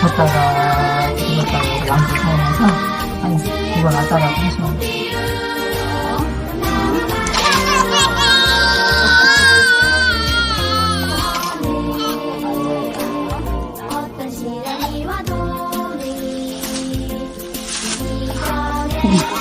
덮었다가 이었다가 양쪽 사용해서 한 2번 왔다가 하시면 됩니다. Yeah.